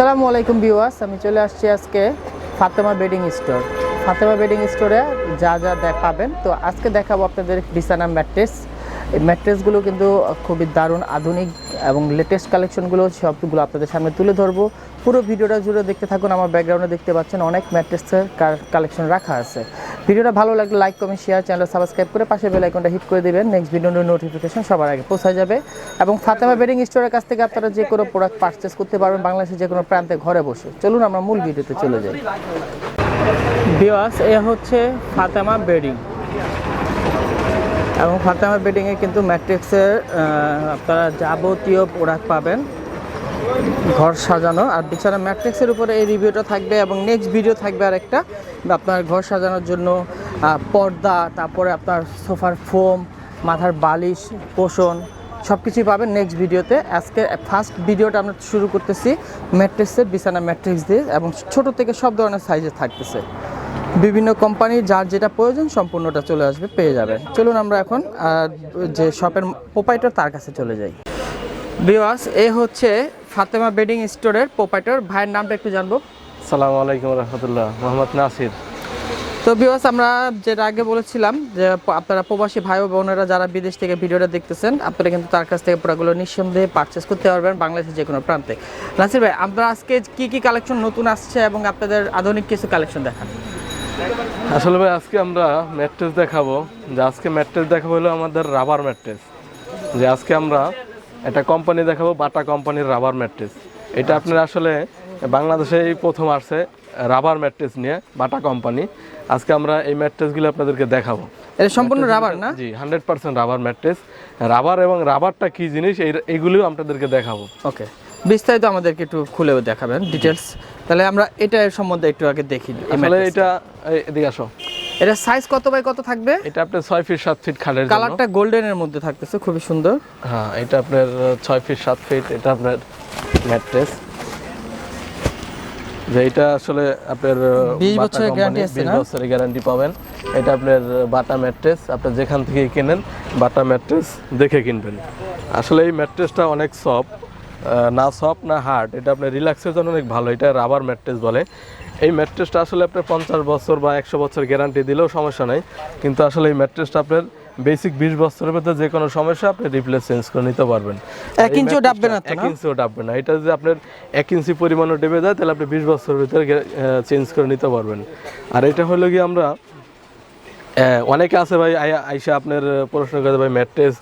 আসসালামু আলাইকুম বিওয়াস আমি চলে আসছি আজকে Fatema bedding store. Fatema bedding স্টোরে যা যা পাবেন তো আজকে দেখাবো আপনাদের বিছানা ম্যাট্রেস। এই ম্যাট্রেসগুলো কিন্তু খুবই দারুণ, আধুনিক এবং লেটেস্ট কালেকশনগুলো সবগুলো আপনাদের সামনে তুলে ধরবো। পুরো ভিডিওটা জুড়ে দেখতে থাকুন, আমার ব্যাকগ্রাউন্ডে দেখতে পাচ্ছেন অনেক ম্যাট্রেসের কালেকশন রাখা আছে। ভিডিওটা ভালো লাগলে like comment share channel subscribe করে পাশে বেল আইকনটা হিট করে দিবেন। নেক্সট ভিডিওর নোটিফিকেশন সবার আগে পৌঁছে যাবে। এবং ফাতেমা বেডিং স্টোরের কাছ থেকে আপনারা যে কোনো প্রোডাক্ট পারচেস করতে পারবেন বাংলাদেশের যে কোনো প্রান্তে ঘরে বসে। চলুন আমরা মূল ভিডিওতে চলে যাই। বিওয়াস এ হচ্ছে ফাতেমা বেডিং এবং ফাতেমা বেডিংয়ে কিন্তু ম্যাট্রিক্সের আপনারা যাবতীয় প্রোডাক্ট পাবেন। ঘর সাজানো। আর বিছানা ম্যাট্রিক্সের উপরে এই রিভিউটা থাকবে এবং নেক্সট ভিডিও থাকবে আর একটা আপনার ঘর সাজানোর জন্য পর্দা, তারপরে আপনার সোফার ফোম, মাথার বালিশ, পোষণ সব কিছুই পাবেন নেক্সট ভিডিওতে আজকে ফার্স্ট ভিডিওটা আমরা শুরু করতেছি ম্যাট্রিক্সের, বিছানা ম্যাট্রিক্স দিয়ে এবং ছোট থেকে সব ধরনের সাইজে থাকতেছে। বিভিন্ন কোম্পানির যার যেটা প্রয়োজন সম্পূর্ণটা চলে আসবে, পেয়ে যাবেন। চলুন আমরা এখন যে শপের প্রোপাইটার তার কাছে চলে যাই। বিওয়াস, এ হচ্ছে ফাতেমা বেডিং স্টোরের প্রোপাইটার ভাইয়ের নামটা একটু জানব। সালাম আলাইকুম রহমতুল্লাহ। মোহাম্মদ নাসির। তো বিওয়াস আমরা যেটা আগে বলেছিলাম যে আপনারা প্রবাসী ভাই ও বোনেরা যারা বিদেশ থেকে ভিডিওটা দেখতেছেন আপনারা কিন্তু তার কাছ থেকে পুরোগুলো নিঃসন্দেহে পারচেস করতে পারবেন বাংলাদেশের যে কোনো প্রান্তে। নাসির ভাই আমরা আজকে কি কি কালেকশন নতুন আসছে এবং আপনাদের আধুনিক কিছু কালেকশন দেখান? আসলে ভাই আজকে আমরা ম্যাট্রেস দেখাবো। যে আজকে ম্যাট্রেস দেখাবো হলো আমাদের রাবার ম্যাট্রেস যে আজকে আমরা একটা কোম্পানি দেখাবো বাটা কোম্পানির রাবার ম্যাট্রেস এটা আপনার আসলে বাংলাদেশে এই প্রথম আসছে রাবার ম্যাট্রেস নিয়ে বাটা কোম্পানি আজকে আমরা এই ম্যাট্রেসগুলো আপনাদেরকে দেখাবো। এটা সম্পূর্ণ রাবার না? জি hundred percent rubber mattress rubber এবং রাবারটা কি জিনিস এই এইগুলিও আপনাদেরকে দেখাবো। ওকে বিস্তারিত আমাদেরকে একটু খুলে দেখাবেন ডিটেলস তাহলে আমরা এটার সম্বন্ধে একটু আগে দেখি আসলে এটা এদিকে আসো। এটা সাইজ কত বাই কত থাকবে? এটা আপনার ছয় ফিট সাত ফিট খাটের জন্য। কালারটা গোল্ডেনের মধ্যে থাকতেছে খুবই সুন্দর। হ্যাঁ এটা আপনার ছয় ফিট সাত ফিট এটা আপনার ম্যাট্রেস যে এটা আসলে আপনার 20 বাটা বছরের guarantee আছে 20 না? বছরের গ্যারান্টি পাবেন। এটা আপনার বাটা ম্যাট্রেস আপনি যেখান থেকে কেনেন বাটা ম্যাট্রেস দেখে কিনবেন। আসলে এই ম্যাট্রেসটা অনেক সফট না সফট না হার্ড এটা আপনার রিল্যাক্সের জন্য অনেক ভালো। এটা রাবার ম্যাট্রেস বলে। এই ম্যাট্রেসটা আসলে আপনার পঞ্চাশ বছর বা একশো বছর গ্যারান্টি দিলেও সমস্যা নাই। কিন্তু আসলে এই ম্যাট্রেসটা আপনার বেসিক বিশ বছরের মধ্যে যে কোনো সমস্যা আপনি রিপ্লেস চেঞ্জ করে নিতে পারবেন। এক ইঞ্চিও ডাববে না এক ইঞ্চিও ডাববে না। এটা যদি আপনার এক ইঞ্চি পরিমাণও ডেবে যায় তাহলে আপনি বিশ বছরের ভিতরে চেঞ্জ করে নিতে পারবেন। আর এটা হলো কি আমরা অনেকে আছে ভাই আইসা আপনার প্রশ্ন করে ভাই ম্যাট্রেস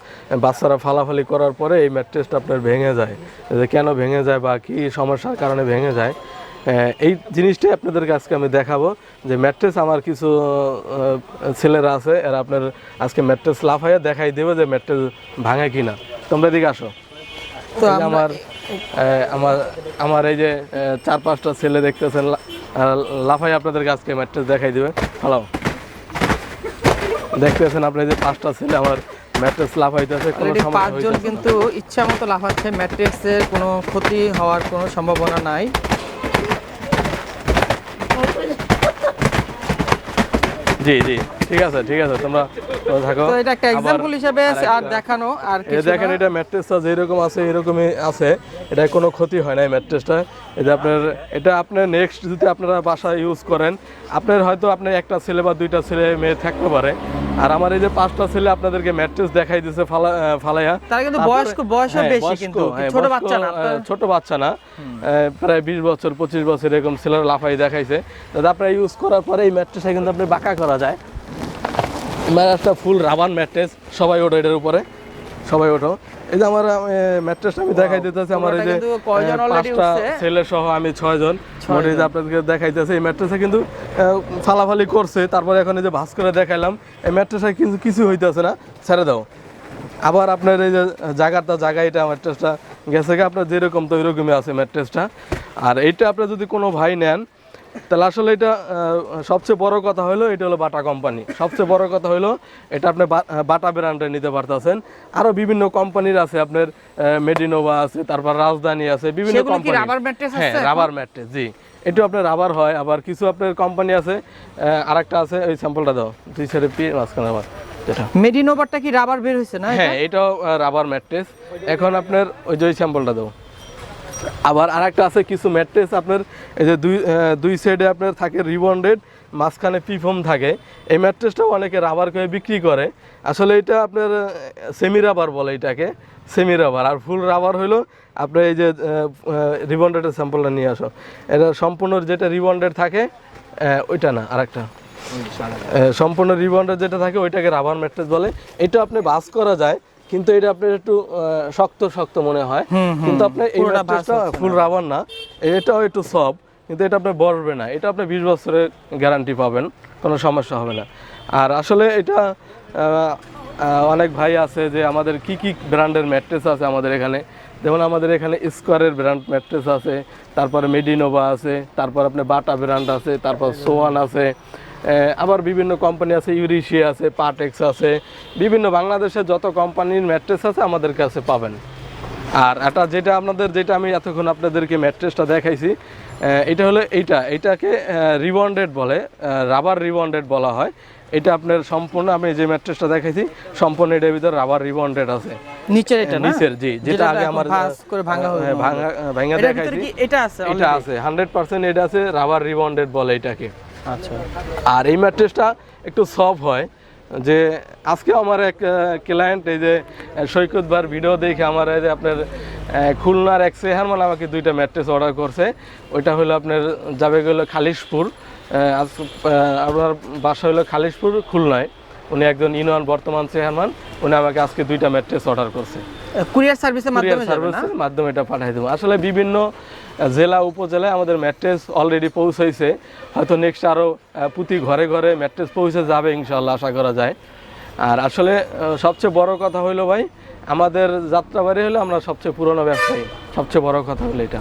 বাচ্চারা ফালাফালি করার পরে এই ম্যাট্রেসটা আপনার ভেঙে যায়। যে কেন ভেঙে যায় বা কি সমস্যার কারণে ভেঙে যায়? এই জিনিসটাই আপনাদেরকে আজকে আমি দেখাবো যে ম্যাট্রেস আমার কিছু ছেলেরা আছে এরা আপনার আজকে ম্যাট্রেস লাফাইয়া দেখাই দেবে যে ম্যাট্রেস ভাঙে কিনা। তোমরা এদিকে আসো। তো আমার আমার আমার এই যে চার পাঁচটা ছেলে দেখতেছেন লাফাই আপনাদেরকে আজকে ম্যাট্রেস দেখাই দিবে। হ্যালো দেখতেছেন আপনি যে পাঁচটা ছেলে আমার ম্যাট্রেস লাফাইতেছে কোনো সমস্যা পাঁচজন কিন্তু ইচ্ছা মতো লাভ লাফাচ্ছে ম্যাট্রিক্সের কোনো ক্ষতি হওয়ার কোনো সম্ভাবনা নাই। জি জি ঠিক আছে ঠিক আছে তোমরা থাকো। তো এটা একটা এক্সাম্পল হিসেবে আর দেখানো আর কিছু দেখেন এটা ম্যাট্রেসটা যেরকম আছে এরকমই আছে। এটা কোনো ক্ষতি হয় না ম্যাট্রেসটা এটা আপনার এটা আপনার নেক্সট যদি আপনারা বাসায় ইউজ করেন আপনার হয়তো আপনার একটা ছেলে বা দুইটা ছেলে মেয়ে থাকতে পারে। আর আমার এই যে পাঁচটা ছেলে আপনাদেরকে ম্যাট্রেস দেখাই দিছে ফালা ফালাইয়া। তারা কিন্তু বয়স্ক বয়সও হ্যাঁ, বেশি কিন্তু। হ্যাঁ, ছোট বাচ্চা না ছোট বাচ্চা না। প্রায় বিশ বছর পঁচিশ বছর এরকম ছেলেরা লাফাই দেখাইছে। দাদা আপনারা ইউজ করার পরে এই ম্যাট্রেসটা কিন্তু আপনি বাঁকা করা যায়। মানে একটা ফুল রাবান ম্যাট্রেস সবাই ওটা এটার উপরে। সবাই ওঠো। এই যে আমার ম্যাট্রেসটা আমি দেখাই দিতেছি আমার এই যে পাঁচটা? ছেলে সহ আমি ছয়জন। মোটে যে আপনাদেরকে দেখাইতেছে এই ম্যাট্রেসে কিন্তু ফালাফালি করছে। তারপরে এখন এই যে ভাস করে দেখাইলাম এই ম্যাট্রেসে কিন্তু কিছু হইতেছে না। ছেড়ে দাও। আবার আপনার এই যে জায়গাটা জায়গা এটা ম্যাট্রেসটা গেছে আপনার যেরকম তো ওইরকমই আছে ম্যাট্রেসটা। আর এইটা আপনার যদি কোনো ভাই নেন তাহলে আসলে এটা সবচেয়ে বড় কথা হলো এটা হলো বাটা কোম্পানি সবচেয়ে বড় কথা হলো এটা আপনি বাটা ব্র্যান্ডে নিতে পারতেছেন। আরও বিভিন্ন কোম্পানির আছে আপনার মেডিনোভা আছে তারপর রাজধানী আছে বিভিন্ন কোম্পানি হ্যাঁ? রাবার ম্যাট্রেস জি। এটা আপনার রাবার হয় আবার কিছু আপনার কোম্পানি আছে আরেকটা আছে ওই স্যাম্পলটা দাও। দুই সাইডে পিয়ে মাঝখানে আবার যেটা। মেডিনোভারটা কি রাবার বের হয়েছে না হ্যাঁ এটাও রাবার ম্যাট্রেস এখন আপনার ওই যে স্যাম্পলটা দাও। আবার আরেকটা আছে কিছু ম্যাট্রেস আপনার এই যে দুই দুই সাইডে আপনার থাকে রিবন্ডেড মাঝখানে পিফম থাকে। এই ম্যাট্রেসটাও অনেকে রাবার করে বিক্রি করে। আসলে এটা আপনার সেমি রাবার বলে এটাকে সেমি রাবার আর ফুল রাবার হলো আপনার এই যে রিবন্ডেডের স্যাম্পলটা নিয়ে আসো। এটা সম্পূর্ণ যেটা রিবন্ডেড থাকে ওইটা না আরেকটা। সম্পূর্ণ রিবন্ডের যেটা থাকে ওইটাকে রাবার ম্যাট্রেস বলে। এটা আপনি বাস করা যায় কিন্তু এটা আপনার একটু শক্ত শক্ত মনে হয়। কিন্তু আপনার এই ম্যাট্রেসটা ফুল রাবার না। এটাও একটু সফট কিন্তু এটা আপনার বসবে না। এটা আপনি বিশ বছরের গ্যারান্টি পাবেন কোনো সমস্যা হবে না। আর আসলে এটা অনেক ভাই আছে যে আমাদের কি কি ব্র্যান্ডের ম্যাট্রেস আছে আমাদের এখানে। যেমন আমাদের এখানে স্কোয়ারের ব্র্যান্ড ম্যাট্রেস আছে তারপরে মেডিনোভা আছে তারপর আপনার বাটা ব্র্যান্ড আছে তারপর সোয়ান আছে। আবার বিভিন্ন কোম্পানি আছে ইউরিশিয়া আছে পাটেক্স আছে বিভিন্ন বাংলাদেশের যত কোম্পানির ম্যাট্রেস আছে আমাদের কাছে পাবেন। আর এটা যেটা আপনাদের যেটা আমি এতক্ষণ আপনাদেরকে ম্যাট্রেসটা দেখাইছি এটা হলো এইটা। এটাকে রিবন্ডেড বলে রাবার রিবন্ডেড বলা হয়। এটা আপনার সম্পূর্ণ আমি যে ম্যাট্রেসটা দেখাইছি সম্পূর্ণ এটার ভিতর রাবার রিবন্ডেড আছে। নিচের এটা নিচের জি যেটা আগে আমার করে ভাঙা হ্যাঁ, ভাঙা ভাঙা দেখাইছি। এটা আছে এটা আছে হান্ড্রেড পার্সেন্ট এটা আছে রাবার রিবন্ডেড বলে এটাকে। আচ্ছা। আর এই ম্যাট্রেসটা একটু সফট হয় যে আজকে আমার এক ক্লায়েন্ট এই যে আহ, সৈকত বার ভিডিও দেখে আমার এই যে আপনার খুলনার এক সেহারমান আমাকে দুইটা ম্যাট্রেস অর্ডার করছে। ওইটা হলো আপনার যাবে গেলো খালিশপুর আজ আপনার বাসা হলো খালিশপুর খুলনায়। উনি একজন ইউনিয়ন বর্তমান চেয়ারম্যান উনি আমাকে আজকে দুইটা ম্যাট্রেস অর্ডার করছে। কুরিয়ার সার্ভিসের মাধ্যমে যাবে না? সার্ভিসের মাধ্যমে এটা পাঠিয়ে দেবো। আসলে বিভিন্ন জেলা উপজেলায় আমাদের ম্যাট্রেস অলরেডি পৌঁছাইছে। হয়তো নেক্সট আরও প্রতি ঘরে ঘরে ম্যাট্রেস পৌঁছে যাবে ইনশাল্লাহ আশা করা যায়। আর আসলে সবচেয়ে বড় কথা হইল ভাই আমাদের যাত্রাবাড়ি হলো আমরা সবচেয়ে পুরনো ব্যবসায়ী। সবচেয়ে বড় কথা হলো এটা।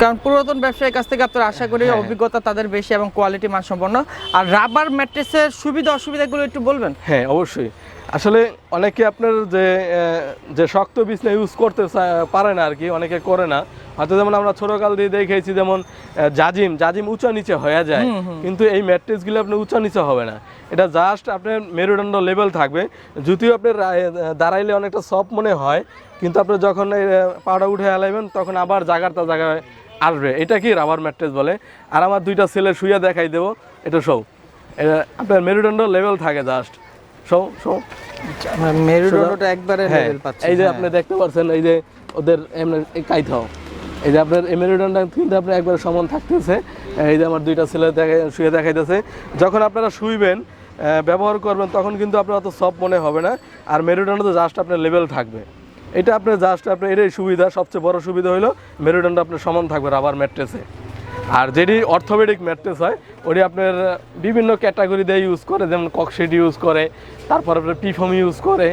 কারণ পুরাতন ব্যবসায়ীর কাছ থেকে আপনারা আশা করি হ্যাঁ। অভিজ্ঞতা তাদের বেশি এবং কোয়ালিটি মানসম্পন্ন। আর রাবার ম্যাট্রেসের সুবিধা অসুবিধাগুলো একটু বলবেন? হ্যাঁ অবশ্যই। আসলে অনেকে আপনার যে যে শক্ত বিছনা ইউজ করতে পারে না আর কি অনেকে করে না। হয়তো যেমন আমরা ছোটকাল দিয়ে দেখেছি যেমন জাজিম জাজিম উঁচা নিচে হয়ে যায়। কিন্তু এই ম্যাট্রেসগুলো আপনার উঁচা নিচে হবে না। এটা জাস্ট আপনার মেরুদণ্ড লেভেল থাকবে। যদিও আপনার রা- দাঁড়াইলে অনেকটা সফট মনে হয় কিন্তু আপনি যখন এই আহ, উঠে আলাইবেন তখন আবার জায়গাটা জায়গায় আসবে। এটা কি রাবার ম্যাট্রেস বলে? আর আমার দুইটা ছেলে শুয়ে দেখাই দেবো। এটা সব এটা আপনার মেরুদণ্ড লেভেল থাকে জাস্ট সো সো মেরুদণ্ডটা একবারে হ্যাঁ লেভেল পাচ্ছে এই যে হ্যাঁ। আপনি দেখতে পাচ্ছেন এই যে ওদের কাইথাও এই যে আপনার এই কিন্তু আপনার একবারে সমান থাকতেছে। এই যে আমার দুইটা ছেলে শুয়ে দেখাইতেছে। যখন আপনারা শুইবেন ব্যবহার করবেন তখন কিন্তু আপনার অত সব মনে হবে না। আর মেরুদণ্ড তো জাস্ট আপনার লেভেল থাকবে। এটা আপনার জাস্ট আপনার এটাই সুবিধা সবচেয়ে বড় সুবিধা হলো মেরুদণ্ড আপনার সমান থাকবে রাবার ম্যাট্রেসে আর যেটি অর্থোপেডিক ম্যাট্রেস হয় ওটি আপনার বিভিন্ন ক্যাটাগরি দিয়ে ইউজ করে যেমন ককশিট ইউজ করে তারপর আপনার পিফম ইউজ করে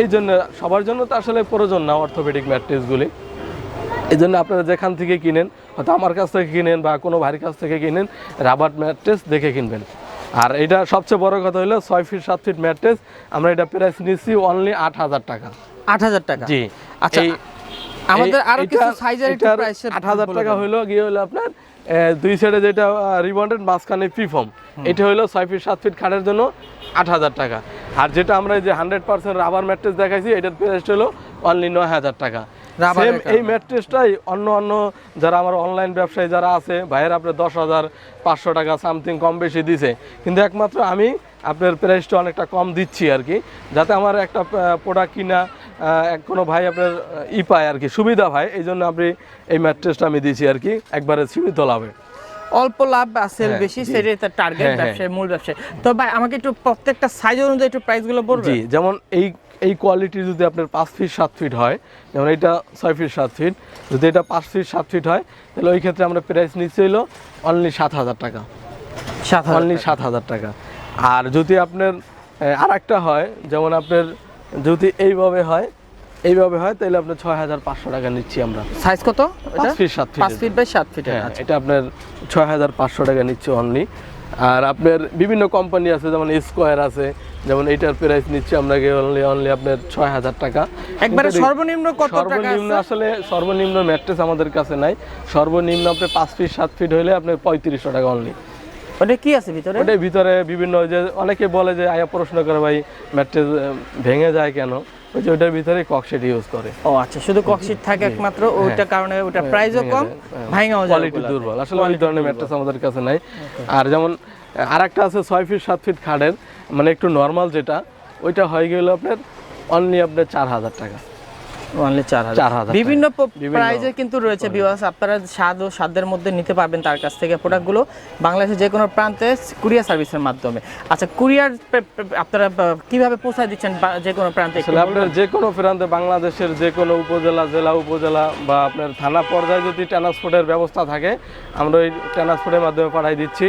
এই জন্য সবার জন্য তো আসলে প্রয়োজন না অর্থোপেডিক ম্যাট্রেসগুলি এই জন্য আপনারা যেখান থেকে কিনেন হয়তো আমার কাছ থেকে কিনেন বা কোনো ভারীর কাছ থেকে কিনেন রাবার ম্যাট্রেস দেখে কিনবেন। আর এটা সবচেয়ে বড় কথা হলো ছয় ফিট সাত ফিট ম্যাট্রেস আমরা এটা প্রাইস নিচ্ছি অনলি আট হাজার টাকা। আট হাজার টাকা। জি আচ্ছা, আমাদের আরও কিছু সাইজের একটু আট হাজার টাকা হইল গিয়ে হলো আপনার দুই সাইডে যেটা রিবন্ডেড মাঝখানে পিফম এটা হলো ছয় ফিট সাত ফিট খাটের জন্য আট হাজার টাকা। আর যেটা আমরা যে হান্ড্রেড পার্সেন্ট রাবার ম্যাট্রেস দেখাইছি এটার প্রাইস হলো অনলি নয় হাজার টাকা। রাবারের Same এই ম্যাট্রেসটাই অন্য অন্য যারা আমার অনলাইন ব্যবসায়ী যারা আছে ভাইয়ের আপনার দশ হাজার পাঁচশো টাকা সামথিং কম বেশি দিছে। কিন্তু একমাত্র আমি আপনার প্রাইসটা অনেকটা কম দিচ্ছি আর কি যাতে আমার একটা প্রোডাক্ট কিনা কোনো ভাই আপনার ই পায় আর কি সুবিধা ভাই এই জন্য আপনি এই ম্যাট্রেসটা আমি দিয়েছি আর কি একবারে সীমিত লাভে। অল্প লাভ আছে হ্যাঁ, বেশি। সেটাই তার টার্গেট হ্যাঁ, হ্যাঁ। ব্যবসায় মূল ব্যবসায়। তো ভাই আমাকে একটু প্রত্যেকটা সাইজ অনুযায়ী একটু প্রাইসগুলো বলবেন? জি যেমন এই এই কোয়ালিটি যদি আপনার পাঁচ ফিট সাত ফিট হয় যেমন এটা ছয় ফিট সাত ফিট যদি এটা পাঁচ ফিট সাত ফিট হয় তাহলে ওই ক্ষেত্রে আমরা প্রাইস নিচ্ছি হলো অনলি সাত হাজার টাকা। সাত হাজার অনলি সাত হাজার টাকা। আর যদি আপনার আর একটা হয় যেমন আপনার যদি এইভাবে হয় এইভাবে হয় তাহলে আপনার ছয় হাজার পাঁচশো টাকা নিচ্ছি আমরা। সাইজ কত পাঁচ ফিট সাত ফিট পাঁচ ফিট বাই সাত ফিট হ্যাঁ আচ্ছা। এটা আপনার ছয় হাজার পাঁচশো টাকা নিচ্ছে অনলি আর আপনার বিভিন্ন কোম্পানি আছে যেমন স্কোয়ার আছে যেমন এটার প্রাইস নিচ্ছে আমরা অনলি অনলি আপনার ছয় হাজার টাকা। একবারে সর্বনিম্ন কত টাকা সর্বনিম্ন আসলে সর্বনিম্ন ম্যাট্রেস আমাদের কাছে নাই। সর্বনিম্ন আপনার পাঁচ ফিট সাত ফিট হলে আপনার পঁয়ত্রিশশো টাকা অনলি ওটা কি আছে ভিতরে? ওটার ভিতরে বিভিন্ন যে অনেকে বলে যে আয়া প্রশ্ন করে ভাই ম্যাট্রেস ভেঙে যায় কেন? ওই যে ওইটার ভিতরে ককশেট ইউজ করে। ও আচ্ছা শুধু ককশিট থাকে একমাত্র ওইটা কারণে ওটা প্রাইসও কম ভাঙাও যায় কোয়ালিটি দুর্বল। আসলে ওই ধরনের ম্যাট্রেস আমাদের কাছে নাই। আর যেমন আর একটা আছে ছয় ফিট সাত ফিট খাটের মানে একটু নর্মাল যেটা ওইটা হয়ে গেল আপনার অনলি আপনার চার হাজার টাকা। অনলি 4,000 বিভিন্ন প্রাইজে কিন্তু রয়েছে আপনারা স্বাদ ও স্বাদের মধ্যে নিতে পারবেন তার কাছ থেকে প্রোডাক্টগুলো বাংলাদেশের যে কোনো প্রান্তে কুরিয়ার সার্ভিসের মাধ্যমে। আচ্ছা কুরিয়ার আপনারা কীভাবে পৌঁছায় দিচ্ছেন যে কোনো প্রান্তে আপনার যে কোনো প্রান্তে বাংলাদেশের যে কোনো উপজেলা জেলা উপজেলা বা আপনার থানা পর্যায়ে যদি ট্রান্সপোর্টের ব্যবস্থা থাকে আমরা ওই ট্রান্সপোর্টের মাধ্যমে পাঠাই দিচ্ছি।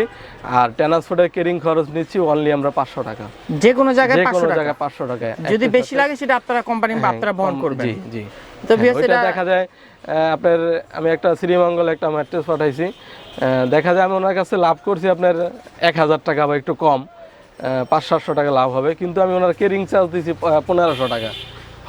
আর ট্রান্সপোর্টের কেরিং খরচ নিচ্ছি অনলি আমরা পাঁচশো টাকা। যে কোনো জায়গায় পাঁচশো টাকা। পাঁচশো টাকা। যদি বেশি লাগে সেটা আপনারা কোম্পানি বা আপনারা বহন করবেন। জি। তো হ্যাঁ, এটা দেখা যায় আপনার আমি একটা শ্রীমঙ্গল একটা ম্যাট্রেস পাঠাইছি। দেখা যায় আমি ওনার কাছে লাভ করছি আপনার এক হাজার টাকা বা একটু কম পাঁচ সাতশো টাকা লাভ হবে কিন্তু আমি ওনার কেরিং চার্জ দিয়েছি পনেরোশো টাকা।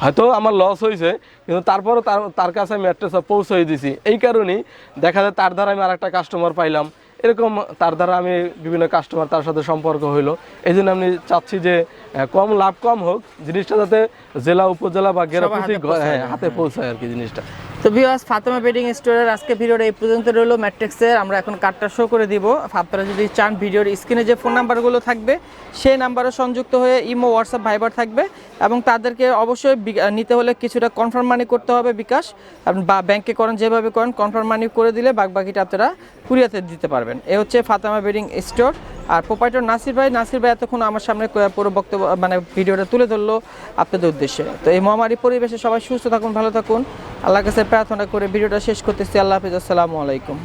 হয়তো আমার লস হয়েছে কিন্তু তারপরও তার তার কাছে আমি ম্যাট্রেসটা পৌঁছে দিয়েছি এই কারণেই দেখা যায় তার দ্বারা আমি আর একটা কাস্টমার পাইলাম। এরকম তার দ্বারা আমি বিভিন্ন কাস্টমার তার সাথে সম্পর্ক হইল। এই জন্য আমি চাচ্ছি যে কম লাভ কম হোক জিনিসটা যাতে জেলা উপজেলা বা হাতে গ্রামে পৌঁছায়, হ্যাঁ হাতে পৌঁছায় আর কি জিনিসটা। তো ভিউয়ার্স ফাতেমা বেডিং স্টোরের আজকে ভিডিওটা এই পর্যন্ত রইল। ম্যাট্রিক্সের আমরা এখন কার্ডটা শো করে দিব। আপনারা যদি চান ভিডিওর স্ক্রিনে যে ফোন নাম্বারগুলো থাকবে, সেই নাম্বারে সংযুক্ত হয়ে ইমো হোয়াটসঅ্যাপ ভাইবার থাকবে এবং তাদেরকে অবশ্যই নিতে হলে কিছুটা কনফার্ম মানি করতে হবে বিকাশ। বা ব্যাংকে করেন, যেভাবে করেন কনফার্ম মানি করে দিলে বাকিটা আপনারা কুরিয়াতে দিতে পারবেন। এ হচ্ছে ফাতেমা বেডিং স্টোর আর প্রোপাইটর নাসির ভাই নাসির ভাই এতক্ষণ আমার সামনে পুরো বক্তব্য মানে ভিডিওটা তুলে ধরলো আপনাদের উদ্দেশ্যে। তো এই মহামারী পরিবেশে সবাই সুস্থ থাকুন, ভালো থাকুন। আল্লাহ কাছে প্রার্থনা করে ভিডিওটা শেষ করতেছি। আল্লাহ হাফিজ, আসসালামু আলাইকুম।